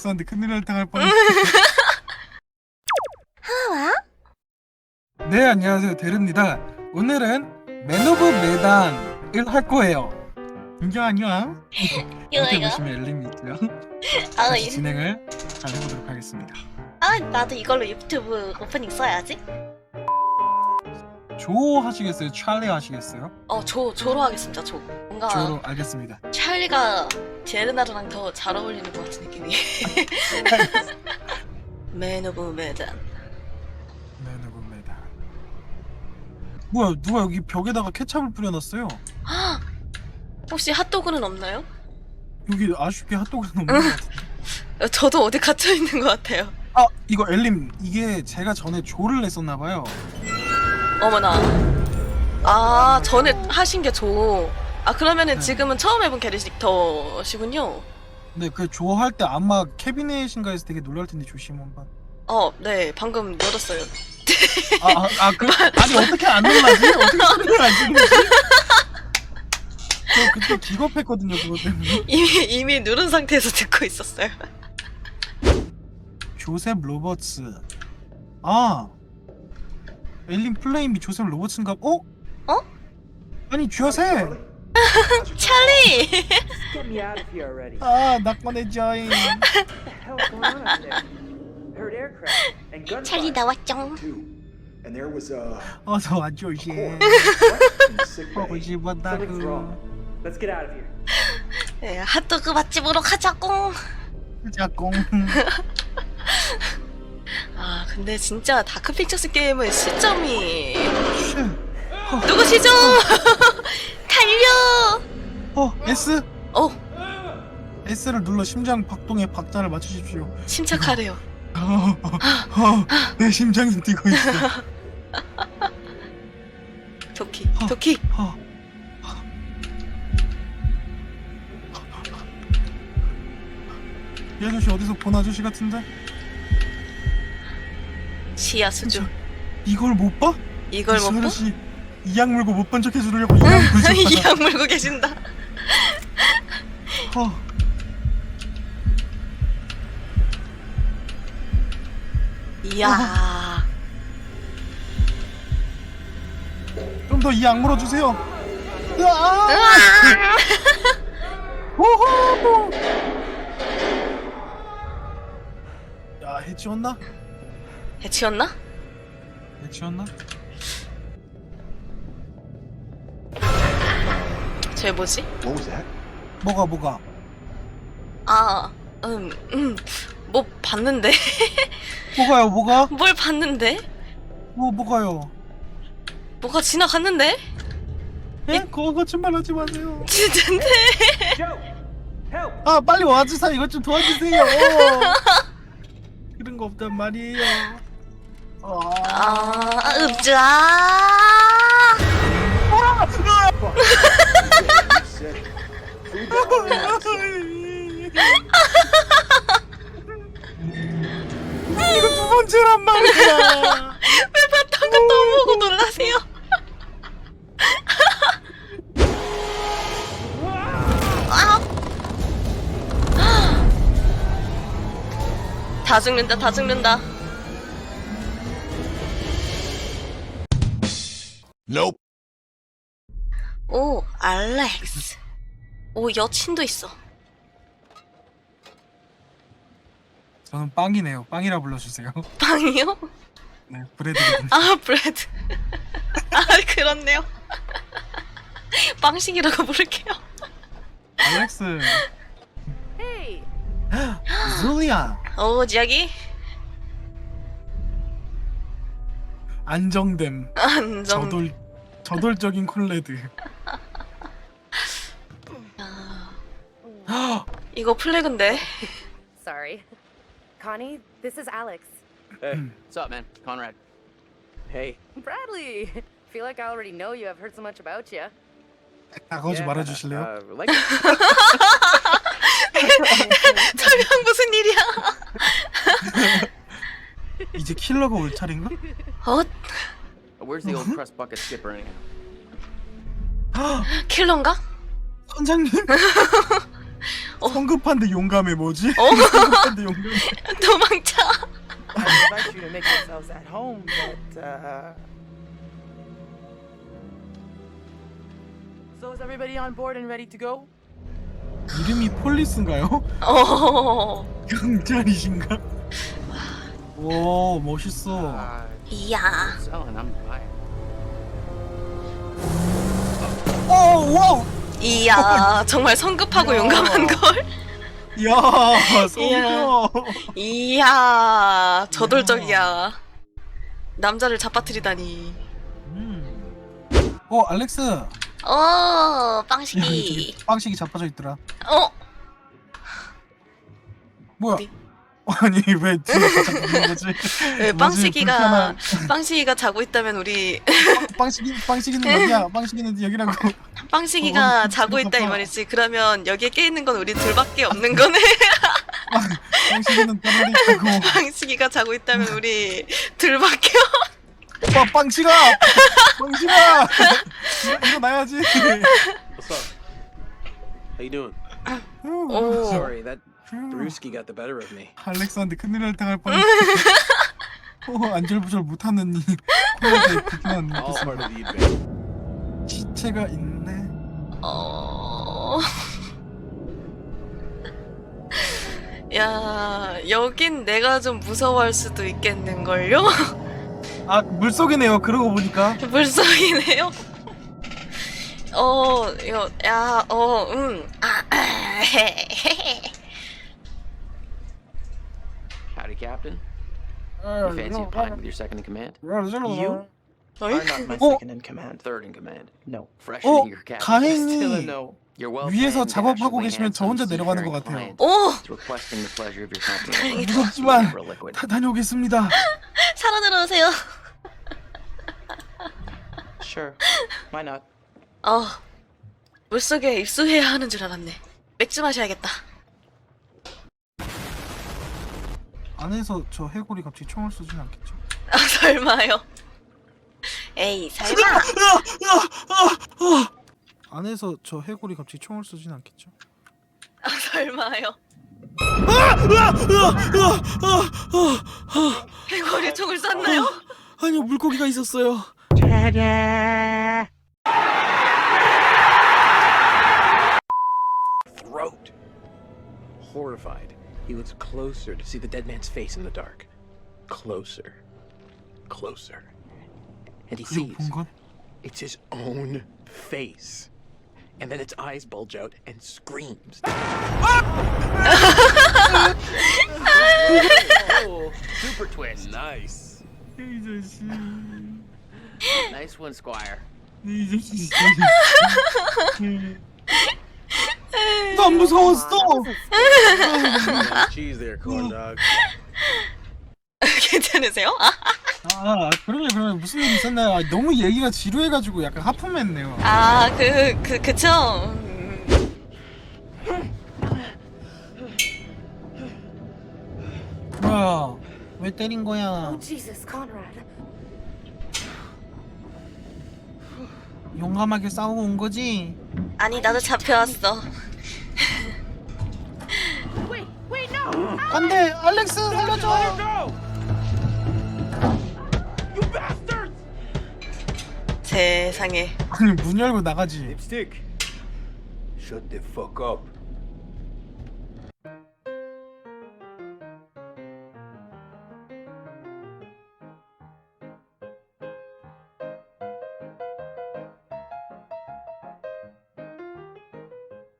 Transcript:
알렉스한테 큰일 날 당할 뻔했어. 네 안녕하세요 데르입니다. 오늘은 맨 오브 메단을 할 거예요. 안녕 안녕. 이거 이거. 보시면 엘림이 있고요. 아, 같이 이- 진행을 잘 해보도록 하겠습니다. 아 나도 이걸로 유튜브 오프닝 써야지. 조 하시겠어요? 찰리 하시겠어요? 어, 조 조로 하겠습니다. 조. 뭔가 조로 알겠습니다. 찰리가 제르나르랑 더 잘 어울리는 것 같은 느낌이. 맨 오브 메단. 맨 오브 메단. 뭐야 누가 여기 벽에다가 케찹을 뿌려놨어요? 혹시 핫도그는 없나요? 여기 아쉽게 핫도그는 없는 것 같은데. 어, 저도 어디 갇혀 있는 것 같아요. 아 이거 엘림 이게 제가 전에 조를 냈었나 봐요. 어머나. 아 전에 하신 게 조. 아 그러면은 네. 지금은 처음 해본 캐릭터시군요. 근데 그 조할 때 아마 캐비넷인가에서 되게 놀랄 텐데 조심 한번. 어, 네 방금 열었어요. 아 아 아, 그, 아니 어떻게 안 놀라지? 어떻게 소리를 안 지르지? 저 그때 기겁했거든요 그것 때문에. 이미 이미 누른 상태에서 듣고 있었어요. 조셉 로버츠. 아 엘린 플레임이 조셉 로버츠인가? 어? 어? 아니 조셉. 찰리. Get me out of here already. 아 낙관해줘잉. What the hell's going on out there? Heard aircraft and gunfire. 찰리 나왔죠. too. And there was a 어서 와줘 이제. corpse in the sick 보고 bay. 싶었다고. Something's wrong. Let's get out of here. 네, 핫도그 맛집으로 가자고. 자공. 아 근데 진짜 다크픽처스 게임은 시점이 쉣. 누구시죠? 달려. 어 S 어 S를 눌러 심장 박동의 박자를 맞추십시오. 침착하래요. 어, 어, 내 심장이 뛰고 있어. 도키 도키. 어. 이 아저씨 어디서 본 아저씨 같은데? 시야 수준. 이걸 못 봐? 이걸 이 먹고 아저씨 이약 물고 못 본 척 해주려고 이약 물고 이약 물고 계신다. 어. 이야. 좀 더 이약 물어주세요. 으아! 호호! 야 해치웠나? 해치웠나? 해치웠나? 쟤 뭐지? What was that? 뭐가 뭐가? 아, 음, 음, 뭐 봤는데? 뭐가요 뭐가? 뭘 봤는데? 뭐 뭐가요? 뭐가 지나갔는데? 예? 그거 거짓말하지 마세요. help! 아 빨리 와주세요. 이것 좀 도와주세요. 그런 거 없단 말이에요. 아, 아, 읍자. 다 죽는다, 다 죽는다. Nope. 오, 알렉스. 오, 여친도 있어. 저는 빵이네요. 빵이라 불러주세요. 빵이요? 네, 브레드거든요. 아, 브레드. 아, 그렇네요. 빵식이라고 부를게요. 알렉스. Hey, 줄리아. 오, 지약이 안정됨. 안정. 저돌 저돌적인 콜레드. 아, 이거 플래그인데. sorry. Connie, this is Alex. Hey, what's up, man? Conrad. Hey. Bradley! Feel like I already know you. I've heard so much about you. 나가지 말아주실래요? Uh, like 설명 이제 킬러가 올 차례인가? 어? Where's the old crust bucket skipper anyhow? 킬러인가? 선장님. 성급한데 용감해 뭐지? 어. 성급한데 용감해. 도망쳐. I invite you to make yourselves at home, but uh. So is everybody on board and ready to go? 이름이 폴리스인가요? 어. 경찰이신가? 오 멋있어. 이야. selling, I'm buying. 오 와우. 이야. 정말 성급하고 이야. 용감한 걸. 이야 성격. 이야. 저돌적이야. 남자를 잡아뜨리다니. 음. 어 알렉스. 어, 빵식이. 빵식이 자빠져 있더라. 어, 뭐야? 어디? 아니 왜 뒤에 가자 있는 거지? 네, 뭐지, 빵식이가 불편한- 빵식이가 자고 있다면 우리 빵식이 빵식이는 여기야. 빵식이는 여기라고. 빵식이가 어, 자고 있다 이. 말이지. 그러면 여기에 깨 있는 건 우리 둘밖에 없는 거네. 빵식이는 다른 데 있고. 빵식이가 자고 있다면 우리 둘밖에 오빠 빵식아. 빵식아. 일어나야지. What's up? How you doing? 오. Sorry, that brewski got the better of me. 알렉스한테 큰일 날 당할 뻔했어. 어, 안절부절 못하는 이 코너에 불편한 All 느낌. part of the adventure. 시체가 있네. 어. 야, 여긴 내가 좀 무서워할 수도 있겠는걸요? 아 물속이네요. 그러고 보니까. 물속이네요? 어, 이거, 야, 어, 음, 아, 아, 헤, 헤. Captain. 어, You fancy a pint with your second in command? You are not my Oh. second in command. Third in command. No. Fresh 어, into your captain. Still a 다행히 no. You're well 위에서 and 작업하고 actually 계시면 저 혼자 handsome 내려가는 것 seafaring 같아요. client 오! is requesting the pleasure of your company. 다행이다. 무섭지만 a liquid. 다 다녀오겠습니다. 살아 들어오세요. Sure. Why not? 어, 물속에 입수해야 하는 줄 알았네. 맥주 마셔야겠다. 안에서 저 해골이 갑자기 총을 쏘진 않겠죠? 아, 설마요. 에이, 설마. 안에서 저 해골이 갑자기 총을 쏘진 않겠죠? 아, 설마요. 해골이 총을 쐈나요? 아니요 물고기가 있었어요. Throat. Horrified, He looks closer to see the dead man's face in the dark. Closer. Closer. And he sees it's his own face. And then its eyes bulge out and screams. super twist. Nice. nice one, Squire. 난 무서웠어. cheese there, corn dog. 괜찮으세요? 아, 아 그러면 그러면 무슨 일 있었나요? 아, 너무 얘기가 지루해가지고 약간 하품했네요. 아, 그, 그, 그쵸. 음. 뭐야? 왜 때린 거야? Jesus, Conrad. 용감하게 싸우고 온 거지? 아니, 나도 잡혀왔어. 안돼, 알렉스 살려줘. 세상에. 아니 문 열고 나가지. Lipstick. Shut the fuck up.